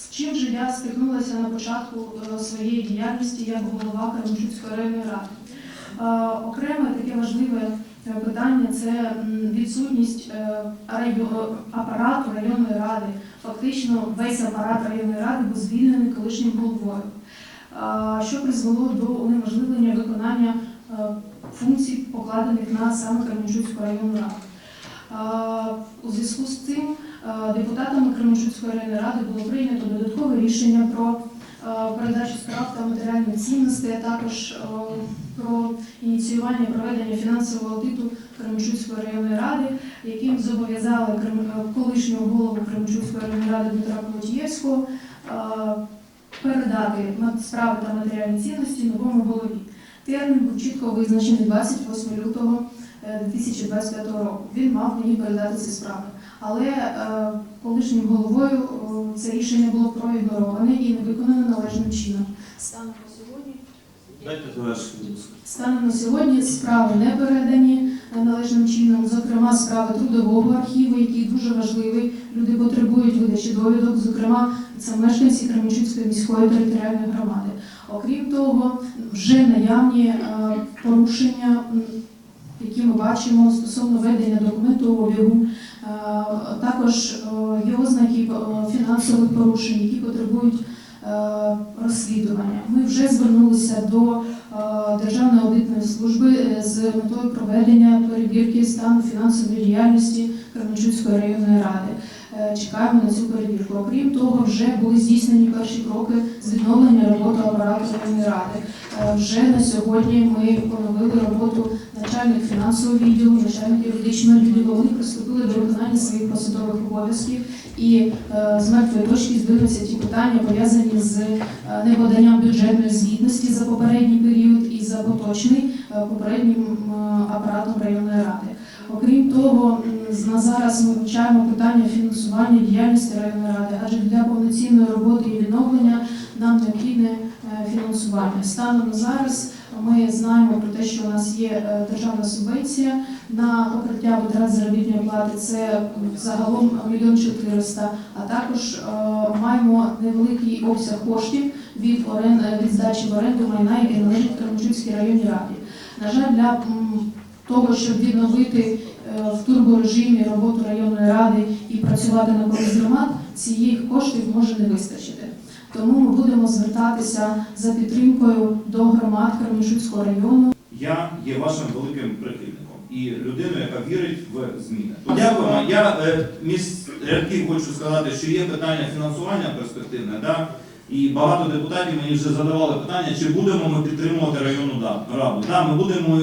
З чим же я стикнулася на початку е, своєї діяльності як голова Кременчуцької районної ради? Е, Окреме таке важливе е, питання це відсутність апарату районної ради. Фактично весь апарат районної ради був звільнений колишнім головою, що призвело до унеможливлення виконання функцій, покладених на саме Кременчуцьку районну раду. У зв'язку з цим депутатами Кременчуцької районної ради було прийнято додаткове рішення про е, передачу справ та матеріальної цінності, а також е, про ініціювання проведення фінансового аудиту Кременчуцької районної ради, яким зобов'язали е, колишнього голову Кременчуцької районної ради Дмитра Колотієвського е, передати справи та матеріальні цінності новому голові. Термін був чітко визначений 28 лютого е, 2025 року. Він мав мені передати ці справи. Але е, колишнім головою е, це рішення було проігнороване і не виконано належним чином. Станом на сьогодні. Станом на сьогодні справи не передані е, належним чином, зокрема справи трудового архіву, який дуже важливий. Люди потребують видачі довідок, зокрема це мешканці Кременчуцької міської територіальної громади. Окрім того, вже наявні е, порушення, які ми бачимо стосовно ведення документу обігу, також е, є ознаки е, фінансових порушень, які потребують е, розслідування. Ми вже звернулися до е, Державної аудитної служби е, з метою проведення перевірки стану фінансової діяльності Кременчуцької районної ради. Е, Чекаємо на цю перевірку. Окрім того, вже були здійснені перші кроки з відновлення роботи апарату районної ради. Е, Вже на сьогодні ми поновили роботу начальник фінансового відділу, начальник юридичного відділу. Вони приступили до виконання своїх посадових обов'язків і е, з мертвої точки здаються ті питання, пов'язані з неподанням бюджетної звітності за попередній період і за поточний попереднім апаратом районної ради. Окрім того, на зараз ми вивчаємо питання фінансування діяльності районної ради, адже для повноцінної роботи і відновлення нам необхідне е, фінансування. Станом на зараз ми знаємо про те, що у нас є е, державна субвенція на покриття витрат заробітної плати. Це загалом мільйон чотириста. А також е, маємо невеликий обсяг коштів від орен від здачі в оренду майна, яке належить Кременчуцькій районній раді. На жаль, для того, щоб відновити в турборежимі роботу районної ради і працювати на користь громад, цієї коштів може не вистачити. Тому ми будемо звертатися за підтримкою до громад Кременчуцького району. Я є вашим великим прихильником і людиною, яка вірить в зміни. Дякуємо. Я е, між рядків хочу сказати, що є питання фінансування перспективне, да? і багато депутатів мені вже задавали питання, чи будемо ми підтримувати районну раду. Да, ми будемо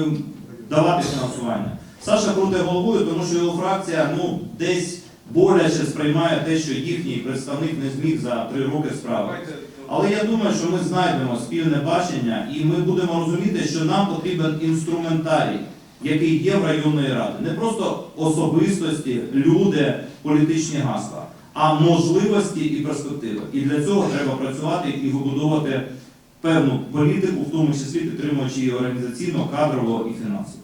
давати фінансування. Саша круте головою, тому що його фракція ну, десь боляче сприймає те, що їхній представник не зміг за три роки справити. Але я думаю, що ми знайдемо спільне бачення і ми будемо розуміти, що нам потрібен інструментарій, який є в районної ради. Не просто особистості, люди, політичні гасла, а можливості і перспективи. І для цього треба працювати і вибудовувати певну політику, в тому числі підтримуючи її організаційно, кадрово і фінансово.